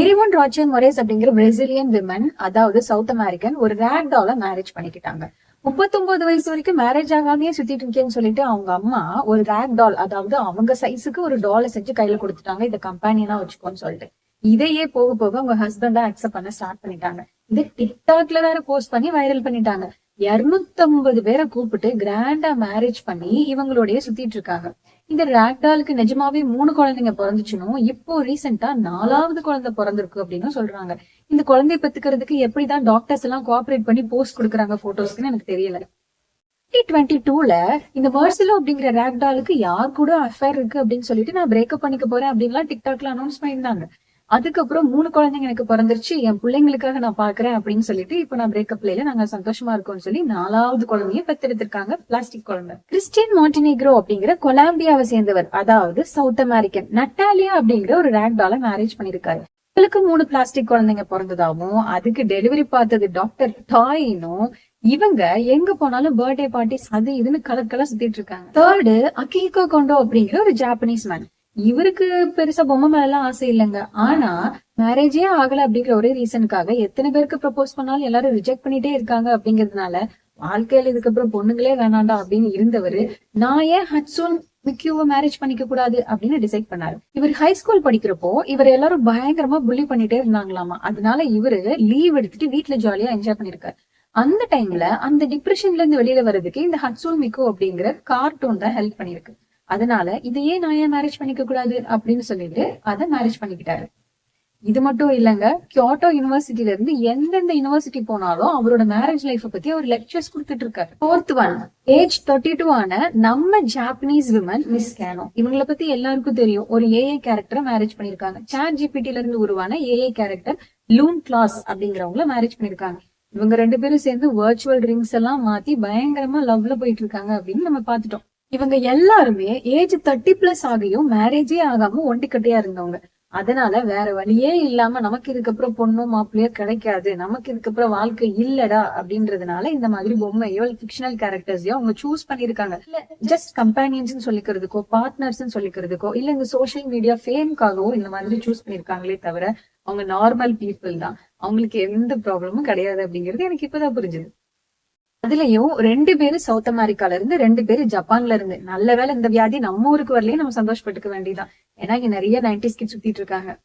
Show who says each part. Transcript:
Speaker 1: Everyone ராச்சன் மொரேஸ் அப்படிங்கிற பிரேசிலியன் விமன் அதாவது சவுத் அமெரிக்கன் ஒரு ரேக் டால மேரேஜ் பண்ணிக்கிட்டாங்க. முப்பத்தொன்பது வயசு வரைக்கும் மேரேஜ் ஆகாமையே சுத்திட்டு இருக்கேன்னு சொல்லிட்டு அவங்க அம்மா ஒரு ரேக் டால் அதாவது அவங்க சைஸுக்கு ஒரு டாலை செஞ்சு கையில கொடுத்துட்டாங்க. இதை கம்பெனியா வச்சுக்கோன்னு சொல்லிட்டு. இதையே போக போக அவங்க ஹஸ்பண்டா அக்செப்ட் பண்ண ஸ்டார்ட் பண்ணிட்டாங்க. இது டிக்டாக்ல வேற போஸ்ட் பண்ணி வைரல் பண்ணிட்டாங்க. இருநூத்தம்பது பேரை கூப்பிட்டு கிராண்டா மேரேஜ் பண்ணி இவங்களோடய சுத்திட்டு இருக்காங்க. இந்த ராக்டாலுக்கு நிஜமாவே மூணு குழந்தைங்க பிறந்துச்சுனும் இப்போ ரீசெண்டா நாலாவது குழந்தை பிறந்திருக்கு அப்படின்னு சொல்றாங்க. இந்த குழந்தைய பெத்துக்கிறதுக்கு எப்படிதான் டாக்டர்ஸ் எல்லாம் கோஆபரேட் பண்ணி போஸ்ட் கொடுக்குறாங்க போட்டோஸ்க்குன்னு எனக்கு தெரியல. டுவெண்ட்டி டூல இந்த மர்சிலோ அப்படிங்கிற ராக்டாலுக்கு யார் கூட அஃபேர் இருக்கு அப்படின்னு சொல்லிட்டு நான் பிரேக்கப் பண்ணிக்க போறேன் அப்படின்லாம் டிக்டாக்ல அனௌன்ஸ் பண்ணியிருந்தாங்க. அதுக்கப்புறம் மூணு குழந்தைங்க எனக்கு பிறந்துருச்சு. என் பிள்ளைங்களுக்காக நான் பாக்குறேன் அப்படின்னு சொல்லிட்டு இப்ப நான் பிரேக்கப் இல்ல. நாங்க சந்தோஷமா இருக்கோம்னு சொல்லி நாலாவது குழந்தைய பெத்தெடுத்திருக்காங்க பிளாஸ்டிக் குழந்தை. கிறிஸ்டியன் மாண்டினிக்ரோ அப்படிங்கிற கொலாம்பியாவை சேர்ந்தவர் அதாவது சவுத் அமெரிக்கன் நட்டாலியா அப்படிங்கிற ஒரு ரேக்டால மேரேஜ் பண்ணிருக்காரு இவளுக்கு மூணு பிளாஸ்டிக் குழந்தைங்க பிறந்ததாவும் அதுக்கு டெலிவரி பார்த்தது டாக்டர் டாயினும் இவங்க எங்க போனாலும் பர்த்டே பார்ட்டிஸ் அது இதுன்னு கலர் கலர் சுத்திட்டு இருக்காங்க. தேர்டு அகிகோ கொண்டோ அப்படிங்கிற ஒரு ஜாப்பனீஸ் மேன் இவருக்கு பெருசா பொம்மை மேல எல்லாம் ஆசை இல்லைங்க. ஆனா மேரேஜே ஆகல அப்படிங்கிற ஒரே ரீசனுக்காக எத்தனை பேருக்கு ப்ரப்போஸ் பண்ணாலும் எல்லாரும் ரிஜெக்ட் பண்ணிட்டே இருக்காங்க அப்படிங்கறதுனால வாழ்க்கையில இதுக்கப்புறம் பொண்ணுங்களே வேணாண்டா அப்படின்னு இருந்தவரு நான் ஏன் ஹட்சூன் மிக்யூவை மேரேஜ் பண்ணிக்க கூடாது அப்படின்னு டிசைட் பண்ணாரு. இவர் ஹை ஸ்கூல் படிக்கிறப்போ இவர் எல்லாரும் பயங்கரமா புள்ளி பண்ணிட்டே இருந்தாங்களாமா. அதனால இவரு லீவ் எடுத்துட்டு வீட்டுல ஜாலியா என்ஜாய் பண்ணிருக்காரு. அந்த டைம்ல அந்த டிப்ரெஷன்ல இருந்து வெளியில வர்றதுக்கு இந்த ஹட்சூன் மிக்கோ அப்படிங்கிற கார்ட்டூன் தான் ஹெல்ப் பண்ணிருக்கு. அதனால இதையே நான் ஏன் மேரேஜ் பண்ணிக்க கூடாது அப்படின்னு சொல்லிட்டு அதை மேரேஜ் பண்ணிக்கிட்டாரு. இது மட்டும் இல்லைங்க கியோட்டோ யூனிவர்சிட்டில இருந்து எந்தெந்த யூனிவர்சிட்டி போனாலும் அவரோட மேரேஜ் லைஃப் பத்தி அவர் லெக்சர்ஸ் கொடுத்துட்டு இருக்காரு. Fourth one age thirty two ஆன நம்ம ஜாப்பனீஸ் விமன் மிஸ் கேனோ இவங்கள பத்தி எல்லாருக்கும் தெரியும் ஒரு ஏஐ கேரக்டரை மேரேஜ் பண்ணிருக்காங்க. சாட் ஜிபிடில இருந்து உருவான ஏஐ கேரக்டர் லூன் கிளாஸ் அப்படிங்கிறவங்கள மேரேஜ் பண்ணிருக்காங்க. இவங்க ரெண்டு பேரும் சேர்ந்து வர்ச்சுவல் ரிங்ஸ் எல்லாம் மாத்தி பயங்கரமா லவ்ல போயிட்டு இருக்காங்க அப்படின்னு நம்ம பாத்துட்டோம் இவங்க எல்லாருமே ஏஜ் தேர்ட்டி பிளஸ் ஆகியும் மேரேஜே ஆகாம ஒண்டிக்கட்டையா இருந்தவங்க. அதனால வேற வழியே இல்லாம நமக்கு இதுக்கப்புறம் பொண்ணும் மாப்பிள்ளையோ கிடைக்காது. நமக்கு இதுக்கப்புறம் வாழ்க்கை இல்லடா அப்படின்றதுனால இந்த மாதிரி பொம்மையோ ஃபிக்ஷனல் கேரக்டர்ஸையோ அவங்க சூஸ் பண்ணிருக்காங்க ஜஸ்ட் கம்பானியன்ஸ் சொல்லிக்கிறதுக்கோ பார்ட்னர்ஸ் சொல்லிக்கிறதுக்கோ இல்ல இந்த சோசியல் மீடியா ஃபேம்காகவோ இந்த மாதிரி சூஸ் பண்ணிருக்காங்களே தவிர அவங்க நார்மல் பீப்புள் தான். அவங்களுக்கு எந்த ப்ராப்ளமும் கிடையாது அப்படிங்கிறது எனக்கு இப்பதான் புரிஞ்சுது. அதுலயும் ரெண்டு பேரும் சவுத் அமெரிக்கால இருந்து ரெண்டு பேரும் ஜப்பான்ல இருந்து. நல்ல வேலை இந்த வியாதி நம்ம ஊருக்கு வரலையே நம்ம சந்தோஷப்பட்டுக்க வேண்டியதான் ஏன்னா இங்க நிறைய நைன்டிஸ் கிட் சுத்திட்டு இருக்காங்க.